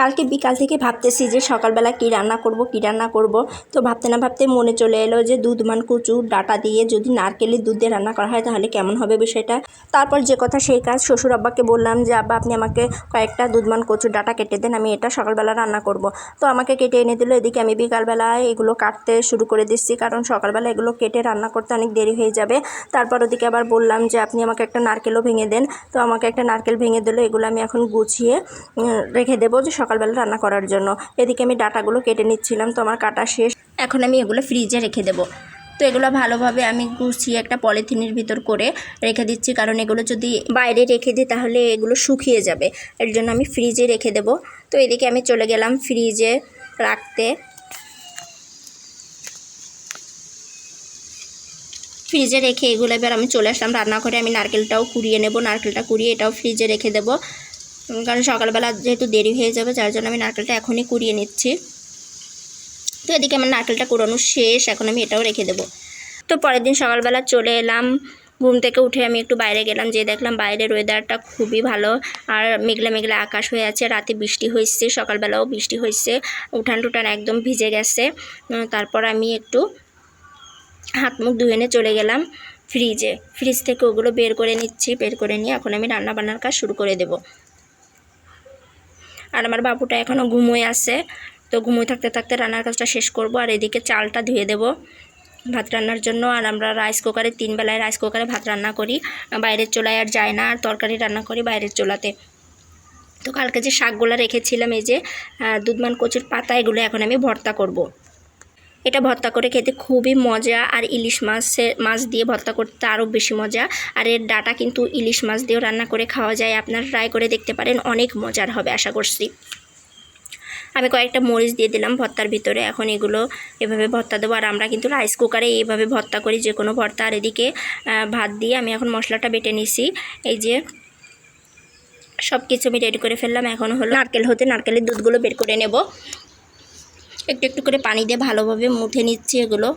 কালকে বিকাল থেকে ভাবতেছি যে সকালবেলা কী রান্না করব, কী রান্না করব। তো ভাবতে না ভাবতে মনে চলে এলো যে দুধমান কচু, ডাটা দিয়ে যদি নারকেলের দুধ দিয়ে রান্না করা হয় তাহলে কেমন হবে বিষয়টা। তারপর যে কথা সেই কাজ শ্বশুর আব্বাকে বললাম যে, আব্বা, আপনি আমাকে কয়েকটা দুধমান কচুর ডাটা কেটে দেন, আমি এটা সকালবেলা রান্না করব। তো আমাকে কেটে এনে দিল। এদিকে আমি বিকালবেলায় এগুলো কাটতে শুরু করে দিচ্ছি, কারণ সকালবেলা এগুলো কেটে রান্না করতে অনেক দেরি হয়ে যাবে। তারপর ওদিকে আবার বললাম যে, আপনি আমাকে একটা নারকেলও ভেঙে দেন। তো আমাকে একটা নারকেল ভেঙে দিল, এগুলো আমি এখন গুছিয়ে রেখে দেবো যে সকালবেলা রান্না করার জন্য। এদিকে আমি ডাটাগুলো কেটে নিচ্ছিলাম, তো আমার কাটা শেষ। এখন আমি এগুলো ফ্রিজে রেখে দেবো। তো এগুলো ভালোভাবে আমি গুছিয়ে একটা পলিথিনের ভিতর করে রেখে দিচ্ছি, কারণ এগুলো যদি বাইরে রেখে দিই তাহলে এগুলো শুকিয়ে যাবে। এর জন্য আমি ফ্রিজে রেখে দেবো। তো এদিকে আমি চলে গেলাম ফ্রিজে রাখতে। ফ্রিজে রেখে এগুলো এবার আমি চলে আসলাম। রান্না করে আমি নারকেলটাও কুড়িয়ে নেব। নারকেলটা কুড়িয়ে এটাও ফ্রিজে রেখে দেবো। কারণ সকালবেলা যেহেতু দেরি হয়ে যাবে, যার জন্য আমি নারকেলটা এখনই কুড়িয়ে নিচ্ছি। তো এদিকে আমার নারকেলটা কুড়ানো শেষ, এখন আমি এটাও রেখে দেবো। তো পরের দিন সকালবেলা চলে এলাম, ঘুম থেকে উঠে আমি একটু বাইরে গেলাম যে দেখলাম বাইরের ওয়েদারটা খুবই ভালো, আর মেঘলা মেঘলা আকাশ হয়ে আছে, রাতে বৃষ্টি হয়েছে, সকালবেলাও বৃষ্টি হয়েছে উঠান টুটান একদম ভিজে গেছে। তারপর আমি একটু হাত মুখ ধুয়ে নিয়ে চলে গেলাম ফ্রিজে ফ্রিজ থেকে ওগুলো বের করে নিচ্ছি, বের করে নিয়ে এখন আমি রান্না বান্নার কাজ শুরু করে দেব। আর আমার বাবুটা এখনও ঘুমোয় আছে। তো ঘুমোয় থাকতে থাকতে রান্নার কাজটা শেষ করব। আর এদিকে চালটা ধুয়ে দেব ভাত রান্নার জন্য। আর আমরা রাইস কুকারে তিন বেলায় রাইস কুকারে ভাত রান্না করি। বাইরের চোলায় আর যায় না। আর তরকারি রান্না করি বাইরের চোলাতে। তো কালকে যে শাকগুলো রেখেছিলাম, এই যে দুধমান কচুর পাতা, এগুলো এখন আমি ভর্তা করব। এটা ভর্তা করে খেতে খুবই মজা আর ইলিশ মাছের মাছ দিয়ে ভর্তা করতে আরও বেশি মজা। আর এর ডাটা কিন্তু ইলিশ মাছ দিয়েও রান্না করে খাওয়া যায়। আপনারা ট্রাই করে দেখতে পারেন, অনেক মজার হবে আশা করছি। আমি কয়েকটা মরিচ দিয়ে দিলাম ভর্তার ভিতরে। এখন এগুলো এভাবে ভর্তা দেবো। আর আমরা কিন্তু রাইস কুকারে এইভাবে ভর্তা করি, যে কোনো ভর্তা। আর এদিকে ভাত দিয়ে আমি এখন মশলাটা বেটে নিছি। এই যে সব কিছু আমি রেডি করে ফেললাম। এখন হলো নারকেল হতে নারকেলের দুধগুলো বের করে নেব। একটু একটু করে পানি দিয়ে ভালোভাবে মুথে নিচ্ছি এগুলো।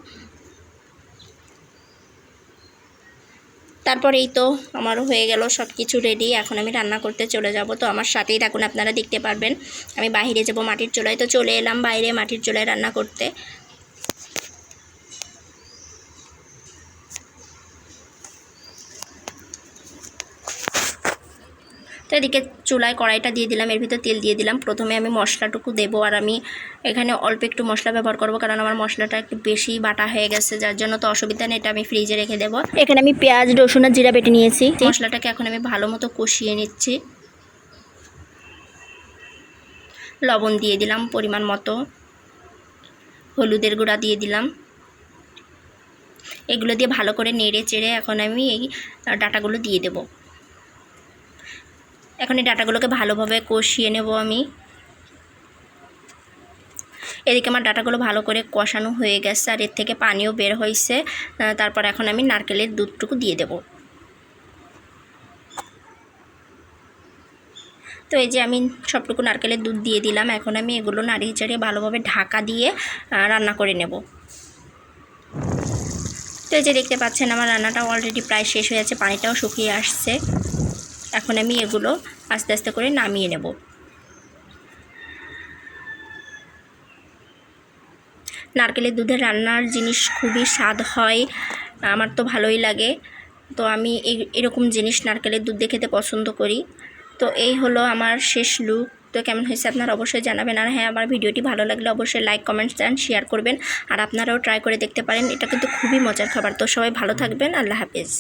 তারপর এই তো আমার হয়ে গেল সব কিছু রেডি এখন আমি রান্না করতে চলে যাব। তো আমার সাথেই থাকুন, আপনারা দেখতে পারবেন। আমি বাইরে যাব মাটির চুলায়। তো চলে এলাম বাইরে মাটির চোলায় রান্না করতে। তো এদিকে চুলায় কড়াইটা দিয়ে দিলাম এর ভিতর তেল দিয়ে দিলাম। প্রথমে আমি মশলাটুকু দেবো আর আমি এখানে অল্প একটু মশলা ব্যবহার করব কারণ আমার মশলাটা একটু বেশি বাটা হয়ে গেছে যার জন্য তো অসুবিধা নেই এটা আমি ফ্রিজে রেখে দেবো। এখানে আমি পেঁয়াজ রসুন আর জিরা বেটে নিয়েছি। মশলাটাকে এখন আমি ভালো মতো কষিয়ে নিচ্ছি। লবণ দিয়ে দিলাম পরিমাণ মতো। হলুদের গুঁড়া দিয়ে দিলাম। এগুলো দিয়ে ভালো করে নেড়ে চেড়ে এখন আমি এই ডাটাগুলো দিয়ে দেবো। এখন এই ডাটাগুলোকে ভালোভাবে কষিয়ে নেব আমি। এদিকে আমার ডাটাগুলো ভালো করে কষানো হয়ে গেছে আর এর থেকে পানিও বের হয়েছে। তারপর এখন আমি নারকেলের দুধটুকু দিয়ে দেব। তো এই যে আমি সবটুকু নারকেলের দুধ দিয়ে দিলাম। এখন আমি এগুলো নাড়িয়ে চাড়িয়ে ভালোভাবে ঢাকা দিয়ে রান্না করে নেব। তো এই যে দেখতে পাচ্ছেন আমার রান্নাটা অলরেডি প্রায় শেষ হয়ে যাচ্ছে পানিটাও শুকিয়ে আসছে। এখন আমি এগুলো আস্তে আস্তে করে নামিয়ে নেব। নারকেলের দুধের রান্নার জিনিস খুবই স্বাদ হয়, আমার তো ভালোই লাগে। তো আমি এরকম জিনিস নারকেলের দুধ দিয়ে খেতে পছন্দ করি। তো এই হলো আমার শেষ লুক তো কেমন হয়েছে আপনারা অবশ্যই জানাবেন। আর হ্যাঁ আমার ভিডিওটি ভালো লাগলে অবশ্যই লাইক কমেন্টস অ্যান্ড শেয়ার করবেন। আর আপনারাও ট্রাই করে দেখতে পারেন। এটা কিন্তু খুবই মজার খাবার। তো সবাই ভালো থাকবেন। আল্লাহ হাফেজ।